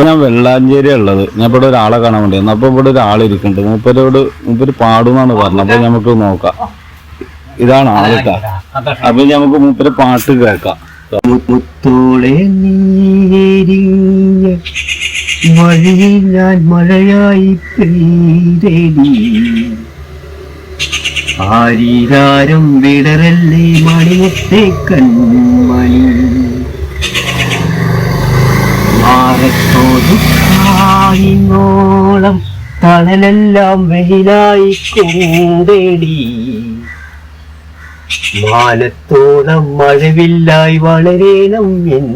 ഞാൻ വെള്ളാഞ്ചേരി ഉള്ളത്. ഞാൻ ഇവിടെ ഒരാളെ കാണാൻ വേണ്ടി വന്നു. അപ്പൊ ഇവിടെ ഒരാളിരിക്കുന്നുണ്ട്. മൂപ്പരോട് മൂപ്പര് പാടുന്നാണ് പറഞ്ഞത്. അപ്പൊ നമുക്ക് നോക്കാം. ഇതാണ് ആളിട്ടാ അപ്പൊ നമുക്ക് മൂപ്പര് പാട്ട് കേൾക്കാം. ഞാൻ മഴയായി ആരീരാരം വിടരല്ലേ മണിമുത്തേ കൺമണി. മാറത്തോടു തണലെല്ലാം വെയിലായി കൂടേടി. മാലത്തോളം മഴവില്ലായി വളരേണം എൻ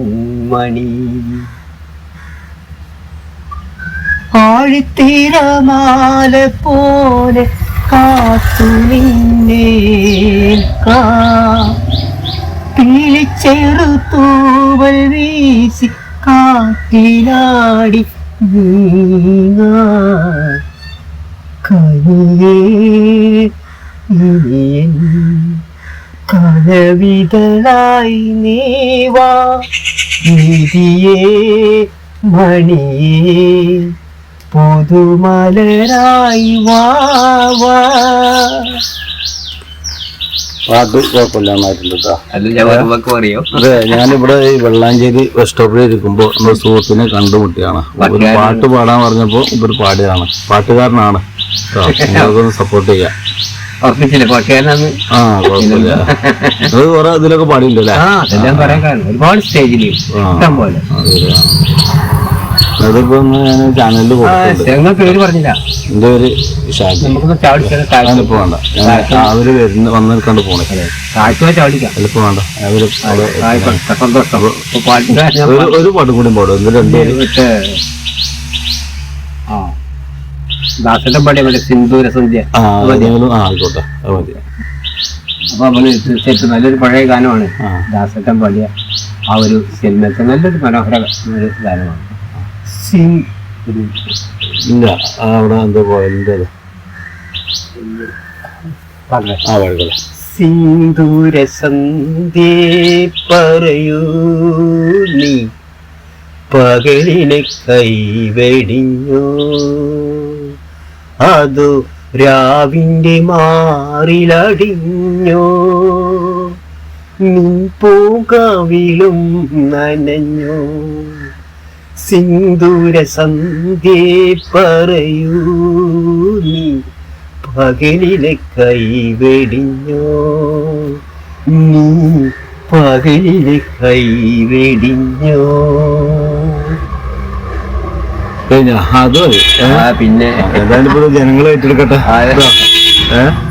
മണി. ആഴിത്തീരമാല പോലെ കാത്തു നിന്നെ പീലിച്ചെറു തൂവൽ വീശി നീങ്ങാ കനിയേ കനവിതളായി നീവാ നീതിയേ മണിയേ പൊതുമലരായി വാ. വാ കുഴപ്പമില്ലാന്നായിട്ടുണ്ട് അതെ ഞാനിവിടെ ഈ വെള്ളാഞ്ചേരി ബസ് സ്റ്റോപ്പിൽ ഇരിക്കുമ്പോൾ നമ്മുടെ സുഹൃത്തിനെ കണ്ടുമുട്ടിയാണ് ഒരു പാട്ട് പാടാൻ പറഞ്ഞപ്പോൾ ഇവർ പാടിയാണ്. പാട്ടുകാരനാണ് നിങ്ങൾക്കൊന്ന് സപ്പോർട്ട് ചെയ്യാം. ആ കുഴപ്പമില്ല. അത് കുറെ ഇതിലൊക്കെ പാടിയില്ലല്ലേ? ഒരുപാട് സ്റ്റേജിൽ. ഇഷ്ടം പോലെ. അതെ. അതിപ്പോ ഞാൻ ചാനലിൽ ഞങ്ങൾ പേര് പറഞ്ഞില്ല. എന്റെ ഷാജി. വേണ്ട ഞാൻ അവർ വരുന്ന വന്ന് കണ്ട് പോണേ അതിലിപ്പോ വേണ്ട. അവർ ഒരു ഒരു പാട്ടും കൂടി പാടും. ഇത് രണ്ടുപേരും ആ. ദാസന്റെ പടി മറ്റേ സിന്ദൂര സന്ധ്യ. ആ അതെങ്കിലും ആ ആയിക്കോട്ടെ. അത് മതി. അപ്പൊ നമ്മൾ തീർച്ചയായിട്ടും നല്ലൊരു പഴയ ഗാനമാണ്. ആ. പാടിയ ആ ഒരു സിനിമത്തെ നല്ലൊരു മനോഹര ഒരു ഗാനമാണ്. സിംഗ് ഇല്ല അവിടെ എന്തോ വഴികളെ സിന്ദൂര സന്ധ്യേ പറയൂ നീ. പകലിനെ കൈവെടിഞ്ഞോ അതു രാവിന്റെ മാറിലടിഞ്ഞോ. നീ പൂങ്കവിളും നനഞ്ഞോ. സിന്ദൂര സന്ധ്യേ പറയൂ നീ. പകലിലെ കൈവെടിഞ്ഞോ നീ പകലിലെ കൈവെടിഞ്ഞോ വെടിഞ്ഞോ? അത്? പിന്നെ. ഏതാണ്ട് ഇപ്പൊ ജനങ്ങൾ ഏറ്റെടുക്കട്ടെ. ഏഹ്